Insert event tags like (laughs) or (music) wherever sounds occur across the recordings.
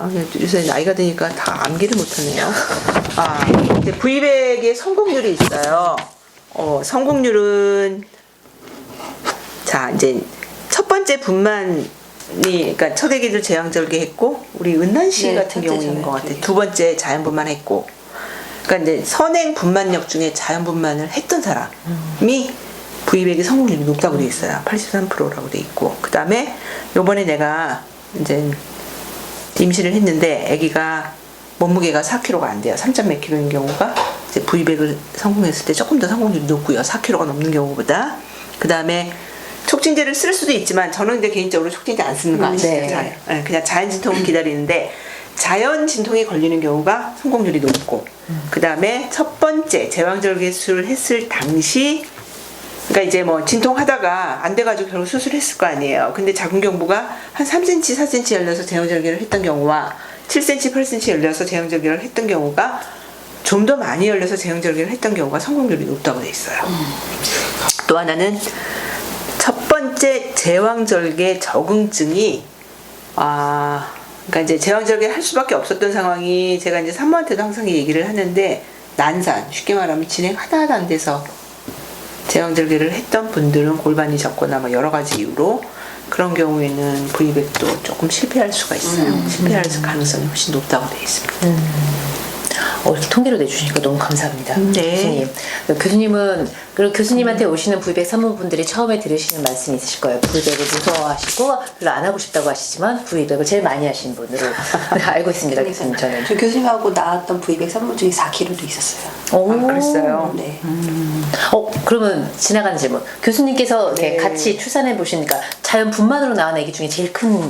아, 요새 나이가 드니까 다 암기를 못하네요. 아, 이제 V백의 성공률이 있어요. 어, 성공률은 자 이제 첫 번째 분만이 그러니까 첫 애기들 제왕절개 했고 우리 은난 씨 네, 같은 경우인 것 같아. 제왕절개. 두 번째 자연 분만 했고. 그러니까 이제 선행 분만력 중에 자연 분만을 했던 사람이 V백의 성공률이 높다고 돼 있어요. 83%라고 돼 있고. 그 다음에 요번에 내가 이제 임신을 했는데 아기가 몸무게가 4kg가 안 돼요. 3. 몇 킬로인 경우가 이제 V백을 성공했을 때 조금 더 성공률이 높고요. 4kg가 넘는 경우보다. 그 다음에 촉진제를 쓸 수도 있지만 저는 근데 개인적으로 촉진제 안 쓰는 거 아시죠? 네. 잘. 네, 그냥 자연 진통을 기다리는데 자연 진통이 걸리는 경우가 성공률이 높고 그 다음에 첫 번째 제왕절개술을 했을 당시 그러니까 이제 뭐 진통하다가 안 돼가지고 결국 수술했을 거 아니에요. 근데 작은 경부가 한 3cm, 4cm 열려서 제왕절개를 했던 경우와 7cm, 8cm 열려서 제왕절개를 했던 경우가 좀 더 많이 열려서 제왕절개를 했던 경우가 성공률이 높다고 돼 있어요. 또 하나는 첫 번째 제왕절개 적응증이 아 그러니까 이제 제왕절개를 할 수밖에 없었던 상황이 제가 이제 산모한테도 항상 얘기를 하는데 난산 쉽게 말하면 진행 하다 하다 안 돼서 제왕절개를 했던 분들은 골반이 적거나 뭐 여러 가지 이유로 그런 경우에는 V백도 조금 실패할 수가 있어요. 실패할 가능성이 훨씬 높다고 되어 있습니다. 어, 이렇게 통계로 내주시니까 너무 감사합니다. 네. 교수님. 교수님은, 그리고 교수님한테 오시는 부의백 산모분들이 처음에 들으시는 말씀이 있으실 거예요. 부의백을 무서워하시고, 별로 안 하고 싶다고 하시지만, 부의백을 제일 많이 하시는 분으로 (laughs) 알고 있습니다, 교수님. 저는. 저 교수님하고 나왔던 V100 산모 중에 4kg도 있었어요. 오, 아, 그랬어요? 네. 어, 그러면 지나가는 질문. 교수님께서 네. 같이 출산해 보시니까 자연 분만으로 나온 아기 중에 제일 큰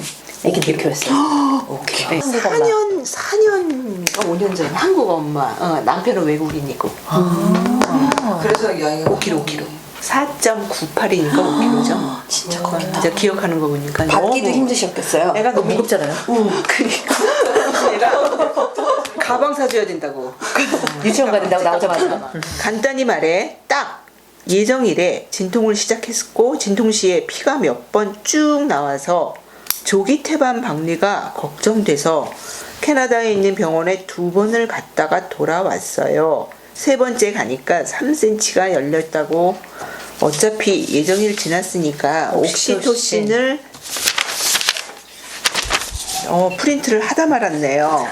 아기 몇 킬로였어요? 오케이. 네, 4년, 4년, 5년 전 한국 엄마, 어, 남편은 외국인이고. 그래서 여행이 5kg, 5kg. 4.98이니까 5kg죠. 진짜 커다. 진짜 기억하는 거 보니까. 받기도 너무- 힘드셨겠어요. 애가 어, 너무 무겁잖아요. 그러니까 내가 (laughs) 가방 사줘야 된다고. 유치원 가야 된다고 나오자마자. 간단히 말해 딱 예정일에 진통을 시작했고 진통 시에 피가 몇 번 쭉 나와서 조기 태반 박리가 걱정돼서 캐나다에 있는 병원에 두 번을 갔다가 돌아왔어요. 세 번째 가니까 3cm가 열렸다고 어차피 예정일 지났으니까 옥시토신. 옥시토신을 어, 프린트를 하다 말았네요.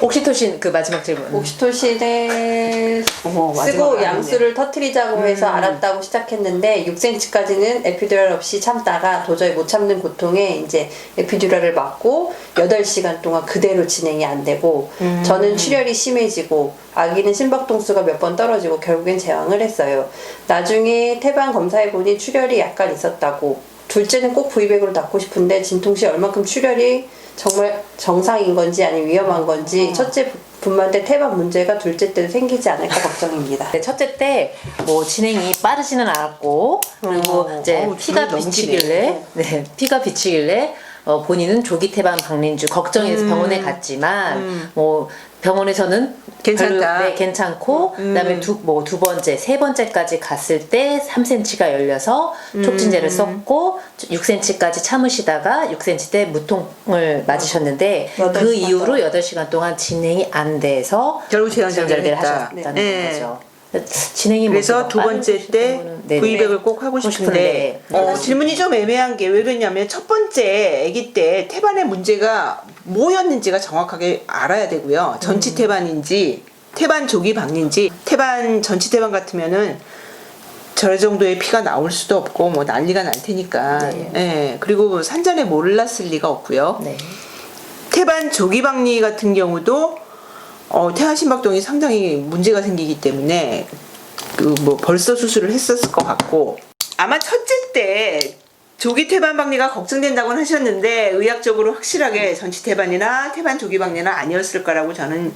옥시토신 그 마지막 질문. 옥시토신을 어머, 마지막 쓰고 알았네. 양수를 터트리자고 해서 알았다고 시작했는데 6cm까지는 에피듀랄 없이 참다가 도저히 못 참는 고통에 이제 에피듀랄을 맞고 8시간 동안 그대로 진행이 안 되고 저는 출혈이 심해지고 아기는 심박동수가 몇 번 떨어지고 결국엔 제왕을 했어요. 나중에 태반 검사해 보니 출혈이 약간 있었다고 둘째는 꼭 V백으로 낳고 싶은데 진통 시 얼만큼 출혈이 정말 정상인 건지 아니면 위험한 건지 첫째 분만 때 태반 문제가 둘째 때도 생기지 않을까 걱정입니다. 네, 첫째 때 뭐 진행이 빠르지는 않았고 그리고 어, 이제 어우, 피가 비치길래 네. 피가 비치길래 어, 본인은 조기 태반 박린주 걱정해서 병원에 갔지만 뭐 병원에서는 괜찮다. 별로, 네, 괜찮고 그다음에 두 뭐 두 번째 세 번째까지 갔을 때 3cm가 열려서 촉진제를 썼고 6cm까지 참으시다가 6cm 때 무통을 맞으셨는데 여덟 그 이후로 8시간 동안 진행이 안 돼서 결국 제왕절개를. 하셨다는 네. 거죠. 진행이 그래서 뭐두 번째 때 네, 네. 꼭 하고 하고 싶은데 싶은데. 어, 질문이 좀 애매한 게 왜 그러냐면 첫 번째 아기 때 태반의 문제가 뭐였는지가 정확하게 알아야 되고요. 전치 태반인지 태반 조기 박린지 태반 전치 태반 같으면은 저 정도의 피가 나올 수도 없고 뭐 난리가 날 테니까 네. 예 그리고 산전에 몰랐을 리가 없고요. 네. 태반 조기 박리 같은 경우도 어, 태아심박동이 상당히 문제가 생기기 때문에 그 뭐 벌써 수술을 했었을 것 같고 아마 첫째 때 조기 태반 박리가 걱정된다고는 하셨는데 의학적으로 확실하게 전치 태반이나 태반 조기 박리는 아니었을 거라고 저는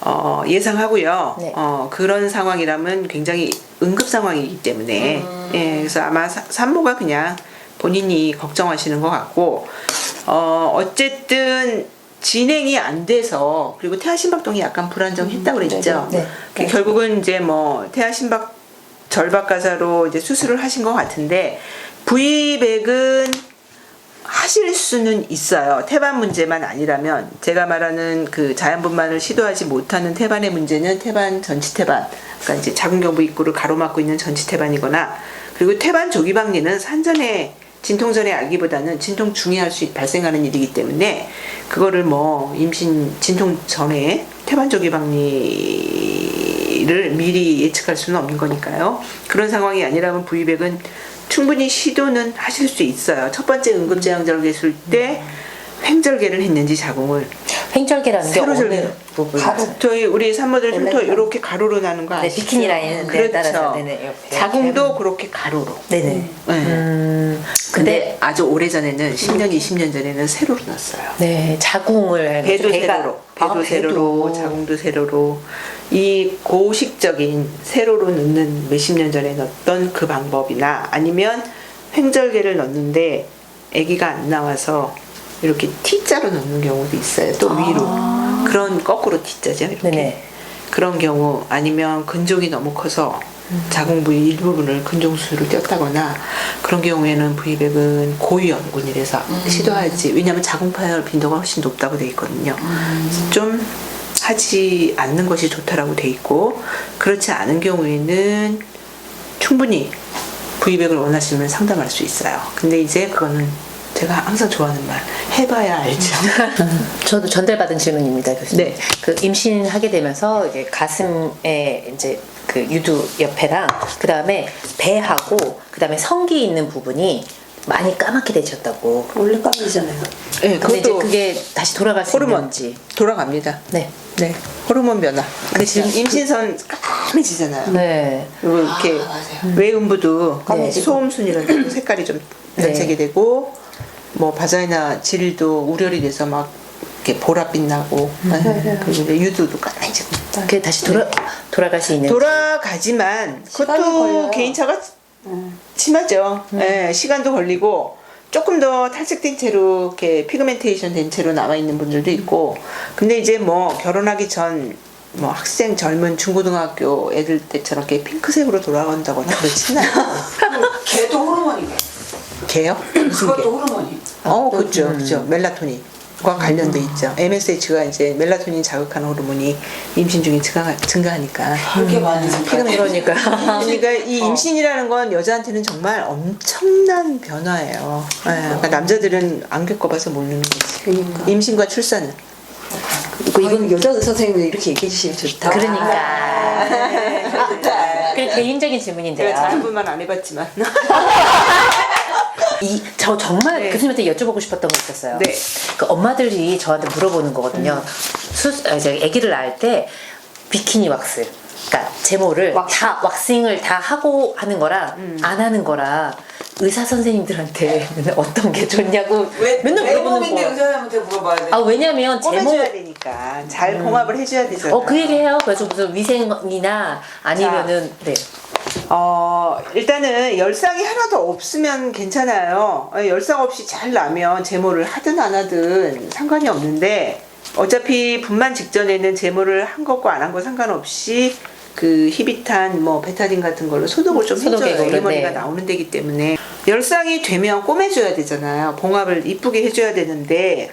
어, 예상하고요. 네. 어, 그런 상황이라면 굉장히 응급 상황이기 때문에 예, 그래서 아마 사- 산모가 그냥 본인이 걱정하시는 것 같고 어, 어쨌든 진행이 안 돼서 그리고 태아 심박동이 약간 불안정했다 고 그랬죠. 네, 네. 그 결국은 이제 뭐 태아 심박 절박 가사로 이제 수술을 하신 것 같은데 V백은 하실 수는 있어요. 태반 문제만 아니라면 제가 말하는 그 자연분만을 시도하지 못하는 태반의 문제는 태반 전치 태반, 그러니까 이제 작은 경부 입구를 가로막고 있는 전치 태반이거나 그리고 태반 조기박리는 산전에 진통 전에 알기보다는 진통 중에 할 수 발생하는 일이기 때문에 그거를 뭐 임신 진통 전에 태반 조기박리를 미리 예측할 수는 없는 거니까요. 그런 상황이 아니라면 부위백은 충분히 시도는 하실 수 있어요. 첫 번째 응급제왕절개술 때 횡절개를 했는지 자궁을 횡절개라는 게 세로 어느 절개. 부분? 저희 우리 산모들 흉터. 이렇게 가로로 나는 거 네, 아시죠? 비키니 라인에 그렇죠. 따라서 네네, 옆에. 자궁도 그렇게 가로로. 네네. 네. 음, 근데 근데 아주 오래 전에는 10년, 20년 전에는 세로로 났어요. 네 자궁을 배도 배가- 세로로, 배도 아, 세로로, 자궁도 세로로. 이 고식적인 세로로 넣는 몇십 년 전에 넣었던 그 방법이나 아니면 횡절개를 넣는데 아기가 안 나와서 이렇게 T자로 넣는 경우도 있어요. 또 위로. 그런 거꾸로 T자죠. 이렇게. 아. 네네. 그런 경우 아니면 근종이 너무 커서 자궁 부위 일부분을 근종수로 떼었다거나 그런 경우에는 부위백은 고위험군이라서 시도하지 왜냐하면 자궁 파열 빈도가 훨씬 높다고 돼 있거든요. 그래서 좀 하지 않는 것이 좋다라고 돼 있고 그렇지 않은 경우에는 충분히 부위백을 원하시면 상담할 수 있어요. 근데 이제 그거는 제가 항상 좋아하는 말 해봐야 알죠. (laughs) 저도 전달받은 질문입니다, 교수님. 네. 그 임신하게 되면서 이제 가슴에 이제 그 유두 옆에랑 그 다음에 배하고 그 다음에 성기 있는 부분이 많이 까맣게 되셨다고. 원래 까매지잖아요. 네, 근데 이제 그것도 그게 다시 돌아갈 수 호르몬 있는지. 돌아갑니다. 네. 네, 호르몬 변화. 근데 지금 임신선 까매지잖아요. 네. 그리고 이렇게 맞아요. 외음부도 까매지고. 소음순이라는 색깔이 좀 변색이 되고 뭐 바자이나 질도 우려이 돼서 막 이렇게 보랏빛 나고 네. 그리고 이제 유두도 까매지고 그게 다시 돌아 돌아갈 수 있는지. 돌아가지만 그것도 걸려요. 개인차가 심하죠. 예, 시간도 걸리고 조금 더 탈색된 채로 이렇게 피그멘테이션 된 채로 남아 있는 분들도 있고 근데 이제 뭐 결혼하기 전 뭐 학생 젊은 중고등학교 애들 때처럼 이렇게 핑크색으로 돌아간다거나 그렇진 않아요. (laughs) 걔도 호르몬이네. 개요? 무슨 개? 그것도 호르몬이. 어, 그렇죠, 그렇죠. 멜라토닌과 관련돼 있죠. MSH가 이제 멜라토닌 자극하는 호르몬이 임신 중에 증가, 증가하니까. 그렇게 많이 생각. 그러니까. 그러니까 이 임신이라는 건 여자한테는 정말 엄청난 변화예요. 예, 그러니까 남자들은 안 겪어봐서 모르는 거지. 그러니까. 임신과 출산은. 그리고 이건 여자 의사 선생님이 이렇게 얘기해 주시면 좋다. 그러니까. 아, 그 개인적인 질문인데요. 내가 자연분만 안 해봤지만. (laughs) 이, 저 정말 네. 교수님한테 여쭤보고 싶었던 거 있었어요. 네. 그 엄마들이 저한테 물어보는 거거든요. 수, 아, 이제 아기를 낳을 때 비키니 왁스. 그러니까 제모를 왁싱. 다 왁싱을 다 하고 하는 거랑 음. 안 하는 거랑 의사 선생님들한테 (laughs) 어떤 게 좋냐고 왜 맨날 물어보는 외국인데 거. 의사한테 물어봐야 돼. 아 왜냐면 제모 꿰매줘야 되니까. 잘 봉합을 해줘야 되잖아. 어 그 얘기 해요. 그래서 무슨 위생이나 아니면은 네. 어, 일단은 열상이 하나도 없으면 괜찮아요. 어, 열상 없이 잘 나면 제모를 하든 안 하든 상관이 없는데 어차피 분만 직전에는 제모를 한 것과 안 한 거 상관없이 그 히비탄 뭐 베타딘 같은 걸로 소독을 좀 해줘요. 에리머니가 네. 나오는 데기 때문에 열상이 되면 꼬매줘야 되잖아요. 봉합을 이쁘게 해줘야 되는데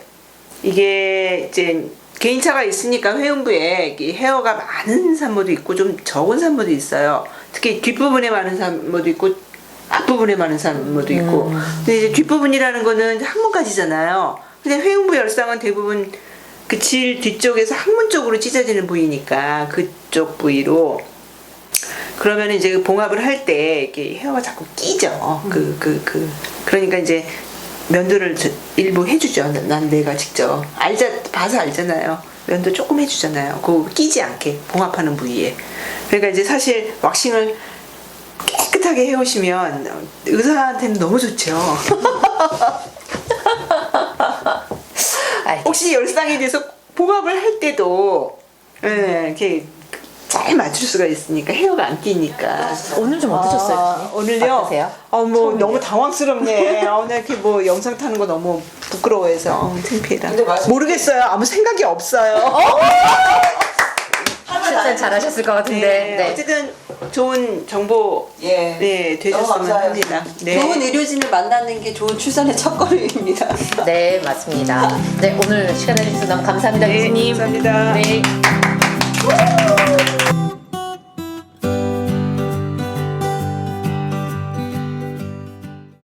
이게 이제 개인차가 있으니까 회음부에 헤어가 많은 산모도 있고 좀 적은 산모도 있어요. 특히 뒷부분에 많은 산모도 있고 앞부분에 많은 산모도 있고. 근데 이제 뒷부분이라는 거는 항문까지잖아요. 근데 회음부 열상은 대부분 그 질 뒤쪽에서 항문 쪽으로 찢어지는 부위니까 그쪽 부위로 그러면 이제 봉합을 할 때 이렇게 헤어가 자꾸 끼죠. 그, 그, 그. 그러니까 이제 면도를 저- 일부 해주죠. 난- 난 내가 직접. 알자, 봐서 알잖아요. 면도 조금 해주잖아요. 그 끼지 않게 봉합하는 부위에. 그러니까 이제 사실 왁싱을 깨끗하게 해오시면 의사한테는 너무 좋죠. (laughs) 혹시 열상이 돼서 봉합을 할 때도 예, 이렇게 잘 맞출 수가 있으니까 헤어가 안 끼니까. 오늘 좀 어떠셨어요? 아? 오늘요? 어떠세요? 어, 뭐 너무 당황스럽네. 아, 오늘 이렇게 뭐 영상 타는 거 너무 부끄러워해서 어, 창피해라. 근데. 모르겠어요. 아무 생각이 없어요. (laughs) 출산 잘하셨을 것 같은데. 네, 네. 어쨌든 좋은 정보 예. 네, 되셨으면 감사해요. 합니다. 네. 좋은 의료진을 만나는 게 좋은 출산의 첫 걸음입니다. 네, 맞습니다. 네, 오늘 시간 내주셔서 너무 감사합니다, 네, 교수님. 감사합니다. 네.